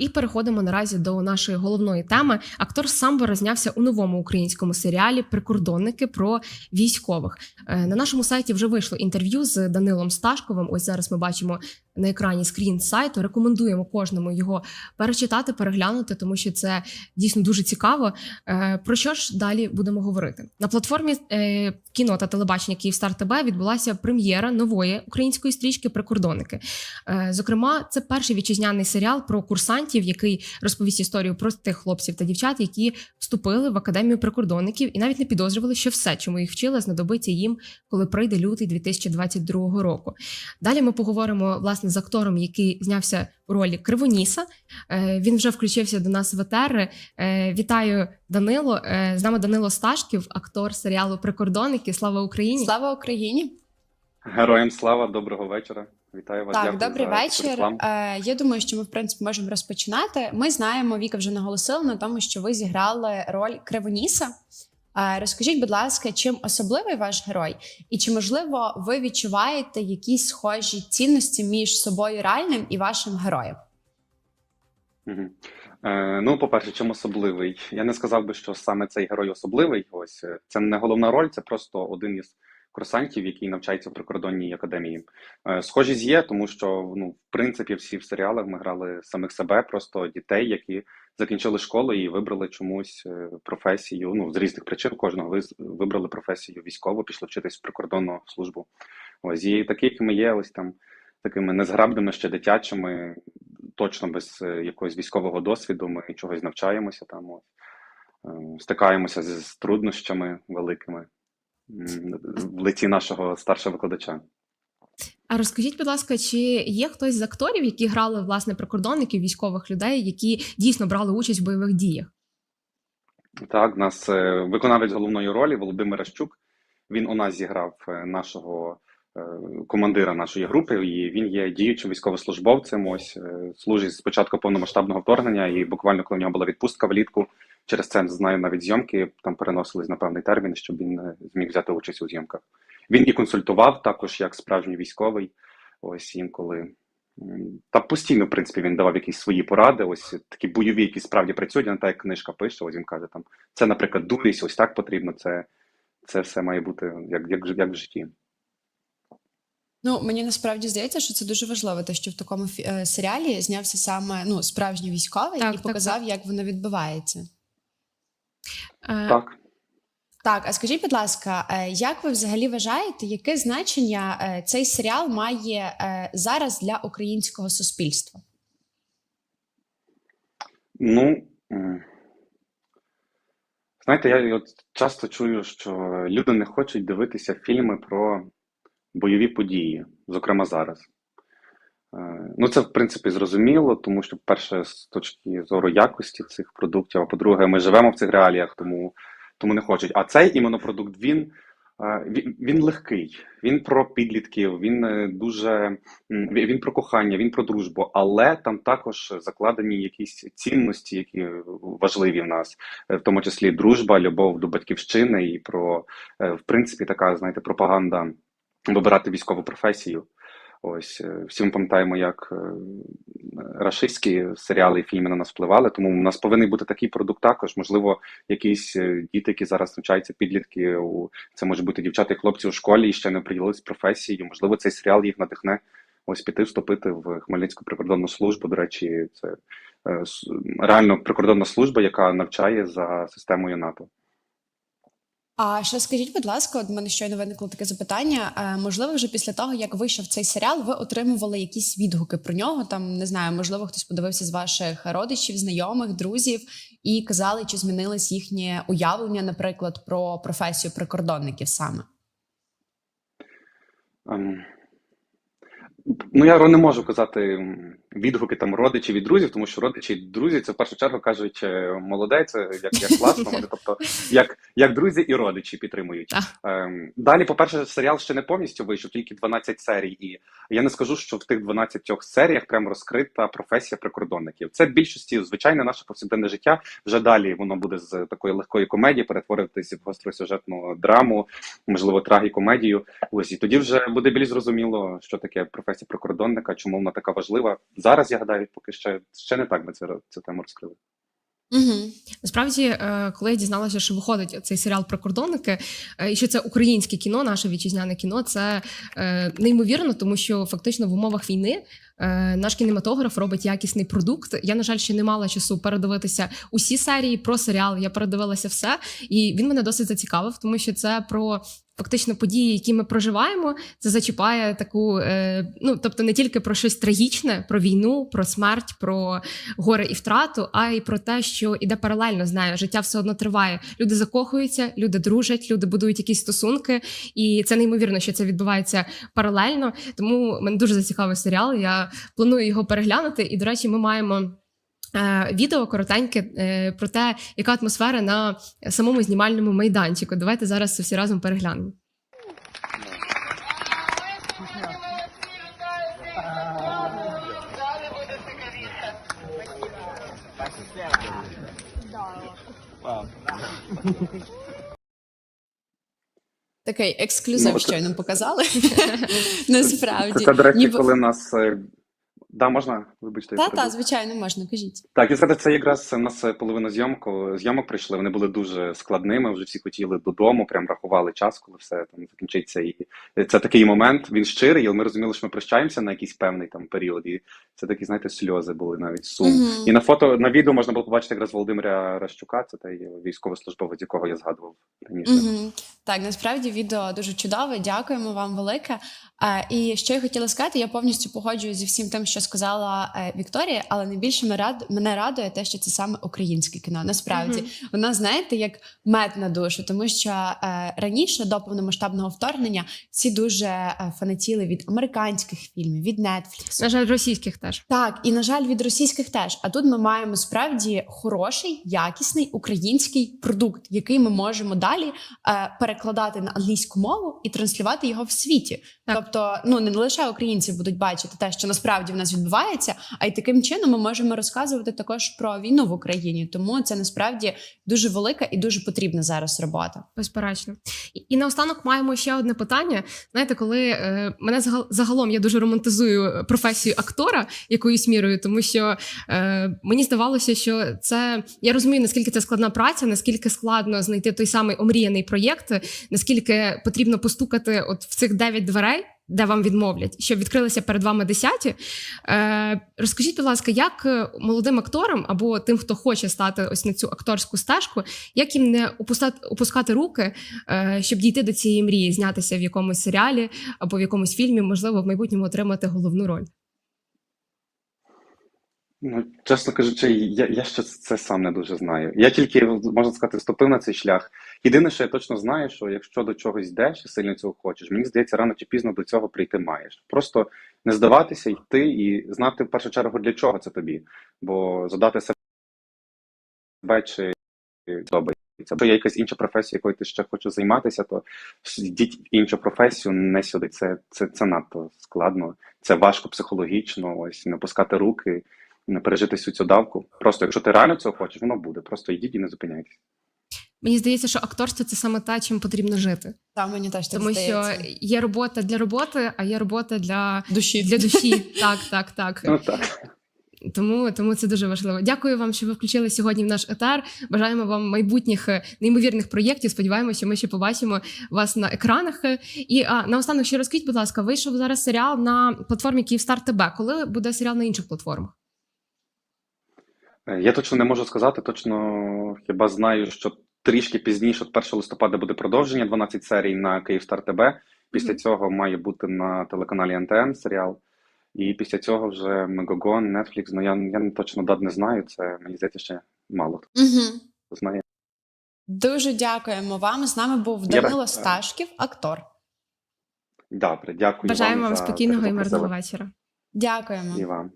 і переходимо наразі до нашої головної теми. Актор самбо рознявся у новому українському серіалі Прикордонники про військових. Е, На нашому сайті вже вийшло інтерв'ю з Данилом Сташковим. Ось зараз ми бачимо на екрані скрін сайту. Рекомендуємо кожному його перечитати, переглянути, тому що це дійсно дуже цікаво. Е, Про що ж далі будемо говорити? На платформі е, кіно та телебачення Київстар ТБ відбулася прем'єра нової української стрічки Прикордонники. Зокрема, це перший вітчизняний серіал про курсантів, який розповість історію про тих хлопців та дівчат, які вступили в академію прикордонників і навіть не підозрювали, що все, чому їх вчили, знадобиться їм, коли прийде лютий 2022 року. Далі ми поговоримо власне з актором, який знявся у ролі Кривоніса. Е, Він вже включився до нас в етер. Е, Вітаю Данило. Е, З нами Данило Сташків, актор серіалу Прикордонники. Слава Україні! Слава Україні! Героям слава, доброго вечора. Вітаю вас. Так, дякую добрий за вечір. Е, я думаю, що ми в принципі можемо розпочинати. Ми знаємо, Віка вже наголосила на тому, що ви зіграли роль Кривоніса. Е, розкажіть, будь ласка, чим особливий ваш герой, і чи можливо ви відчуваєте якісь схожі цінності між собою реальним і вашим героєм? Мгм. Е, ну, по-перше, чим особливий? Я не сказав би, що саме цей герой особливий. Ось е, це не головна роль, це просто один із курсантів, який навчається в прикордонній академії. Е, схожість є, тому що ну, в принципі, всі в серіалах ми грали самих себе, просто дітей, які закінчили школу і вибрали чомусь е, професію. Ну, з різних причин кожного вибрали професію військову, пішли вчитись в прикордонну службу. Ось і такі, якими є, ось там такими незграбними ще дитячими, точно без е, якогось військового досвіду. Ми чогось навчаємося там, е, стикаємося з, труднощами великими в лиці нашого старшого викладача. А розкажіть, будь ласка, чи є хтось з акторів, які грали власне прикордонників, військових людей, які дійсно брали участь в бойових діях? Так, нас е, виконавець головної ролі Володимир Ащук. Він у нас зіграв е, нашого командира нашої групи, і він є діючим військовослужбовцем. Ось е, служить з початку повномасштабного вторгнення, і буквально коли в нього була відпустка влітку, через це знаю навіть зйомки там переносились на певний термін, щоб він е, зміг взяти участь у зйомках. Він і консультував також як справжній військовий. Ось інколи. Та постійно, в принципі, він давав якісь свої поради, ось такі бойові, які справді працюють, не так, як книжка пише, ось він каже, там, це, наприклад, дурість, ось так потрібно, це, це все має бути як, як, як в житті. Ну мені насправді здається, що це дуже важливо, те, що в такому фі- е, серіалі знявся саме ну справжній військовий Так, і так, показав, як воно відбувається. Е, Так. Так, а скажіть, будь ласка, е, як ви взагалі вважаєте, яке значення е, цей серіал має е, зараз для українського суспільства? Ну, знаєте, я от часто чую, що люди не хочуть дивитися фільми про бойові події, зокрема зараз. Е, Ну, це в принципі зрозуміло, тому що, перше, з точки зору якості цих продуктів, а по-друге, ми живемо в цих реаліях, тому, тому не хочуть. А цей іменно продукт він, е, він, він легкий, він про підлітків, він е, дуже він про кохання, він про дружбу, але там також закладені якісь цінності, які важливі в нас, в тому числі дружба, любов до батьківщини і про, в принципі, така, знаєте, пропаганда вибирати військову професію. Ось е, всі ми пам'ятаємо, як е, рашистські серіали і фільми на нас впливали. Тому у нас повинен бути такий продукт також. Можливо, якісь е, діти, які зараз навчаються, підлітки у це може бути дівчата і хлопці у школі і ще не приділились професією. Можливо, цей серіал їх надихне ось піти вступити в Хмельницьку прикордонну службу. До речі, це реально прикордонна служба, яка навчає за системою НАТО. А ще скажіть, будь ласка, от мене щойно виникло таке запитання. е, Можливо, вже після того, як вийшов цей серіал, ви отримували якісь відгуки про нього? Там не знаю, можливо, хтось подивився з ваших родичів, знайомих, друзів і казали, чи змінилось їхнє уявлення, наприклад, про професію прикордонників саме. Ем, Ну, я не можу казати відгуки там родичів і друзів, тому що родичі і друзі це в першу чергу кажуть е, молодець, е, як, як класно. Вони, тобто, як, як друзі і родичі підтримують. Ем, далі, по-перше, серіал ще не повністю вийшов, тільки 12 серій. І я не скажу, що в тих 12 серіях прямо розкрита професія прикордонників. Це в більшості звичайне наше повсякденне життя. Вже далі воно буде з такої легкої комедії перетворюватися в гостросюжетну драму, можливо, трагікомедію. Ось і тоді вже буде більш зрозуміло, що таке професія прикордонника, чому вона така важлива зараз я гадаю, поки ще, ще не так ми це, цю тему розкрили. Угу. Насправді, е, коли я дізналася, що виходить цей серіал прикордонники, е, і що це українське кіно, наше вітчизняне кіно, це е, неймовірно, тому що фактично в умовах війни наш кінематограф робить якісний продукт. Я, на жаль, ще не мала часу передивитися усі серії про серіал. Я передивилася все, і він мене досить зацікавив, тому що це про. Фактично події, які ми проживаємо, це зачіпає таку, ну тобто не тільки про щось трагічне, про війну, про смерть, про горе і втрату, а й про те, що іде паралельно з нею. Життя все одно триває. Люди закохуються, люди дружать, люди будують якісь стосунки, і це неймовірно, що це відбувається паралельно. Тому мене дуже зацікавив серіал. Я планую його переглянути. І, до речі, ми маємо. е, Відео коротеньке е, про те, яка атмосфера на самому знімальному майданчику. Давайте зараз всі разом переглянемо. Такий ексклюзив Ну, щойно показали. Насправді. Це, до речі, коли нас. Е, Да, можна, вибачте. я Та, та, звичайно, можна, кажіть. Так, і сказати, це якраз у нас половина зйомку, зйомок прийшли, вони були дуже складними, вже всі хотіли додому, прям рахували час, коли все там закінчиться. І це такий момент, він щирий, але ми розуміли, що ми прощаємося на якийсь певний там період. І це такі, знаєте, сльози були навіть сум. Мгм. І на фото, на відео можна було побачити якраз Володимира Ращука, це той військовослужбовець, якого я згадував раніше. Угу. Так, насправді відео дуже чудове. Дякуємо вам велике. Е, і що я хотіла сказати, я повністю погоджуюсь зі всім тим, що сказала е, Вікторія, але найбільше мене рад- мене радує те, що це саме українське кіно. Насправді, воно знаєте, як мед на душу, тому що е, раніше до повномасштабного вторгнення всі дуже е, фанатіли від американських фільмів, від Netflix. На жаль, російських теж. Так, і на жаль, від російських теж. А тут ми маємо справді хороший, якісний український продукт, який ми можемо далі е, перекладати на англійську мову і транслювати його в світі. Так. Тобто, ну не лише українці будуть бачити те, що насправді в нас відбувається, а й таким чином ми можемо розказувати також про війну в Україні. Тому це насправді дуже велика і дуже потрібна зараз робота. Безперечно. І, і наостанок маємо ще одне питання. Знаєте, коли е, мене загал- загалом я дуже романтизую професію актора якоюсь мірою, тому що е, мені здавалося, що це я розумію, наскільки це складна праця, наскільки складно знайти той самий омріяний проєкт, наскільки потрібно постукати от в цих дев'ять дверей. Де вам відмовлять, щоб відкрилися перед вами десяті. Е, розкажіть, будь ласка, як е, молодим акторам або тим, хто хоче стати ось на цю акторську стежку, як їм не опускати, опускати руки, е, щоб дійти до цієї мрії, знятися в якомусь серіалі або в якомусь фільмі, можливо, в майбутньому отримати головну роль. Ну, чесно кажучи, я, я ще це сам не дуже знаю. Я тільки, можна сказати, вступив на цей шлях. Єдине, що я точно знаю, що якщо до чогось йдеш і сильно цього хочеш, мені здається, рано чи пізно до цього прийти маєш. Просто не здаватися, йти і знати в першу чергу для чого це тобі. Бо задати себе чи подобається. Якщо є якась інша професія, якою ти ще хочеш займатися, то йдіть в іншу професію, не сюди. Це, це, це надто складно, це важко психологічно, ось не пускати руки, пережити всю цю давку. Просто якщо ти реально цього хочеш, воно буде. Просто йдіть і не зупиняйтесь. Мені здається, що акторство це саме те, чим потрібно жити, Там мені теж так тому що є робота для роботи, а є робота для, душі для душі. Так, так, так. Ну так. Тому, тому це дуже важливо. Дякую вам, що ви включили сьогодні в наш етер. Бажаємо вам майбутніх е, неймовірних проєктів. Сподіваємося, що ми ще побачимо вас на екранах. І а, наостанок ще розкажіть, будь ласка, вийшов зараз серіал на платформі Київстар ТБ. Коли буде серіал на інших платформах? Е, Я точно не можу сказати, точно хіба знаю, що трішки пізніше, от 1 листопада, буде продовження 12 серій на Київстар ТБ. Після Мгм. цього має бути на телеканалі НТН серіал. І після цього вже Мегагон, Netflix. Ну я, я точно дат не знаю. Це мені здається ще мало хто знає. Дуже дякуємо вам. З нами був Я- Данило Сташків, актор. Добре, дякую. Бажаємо вам за те, спокійного і мирного вечора. Дякуємо. І вам.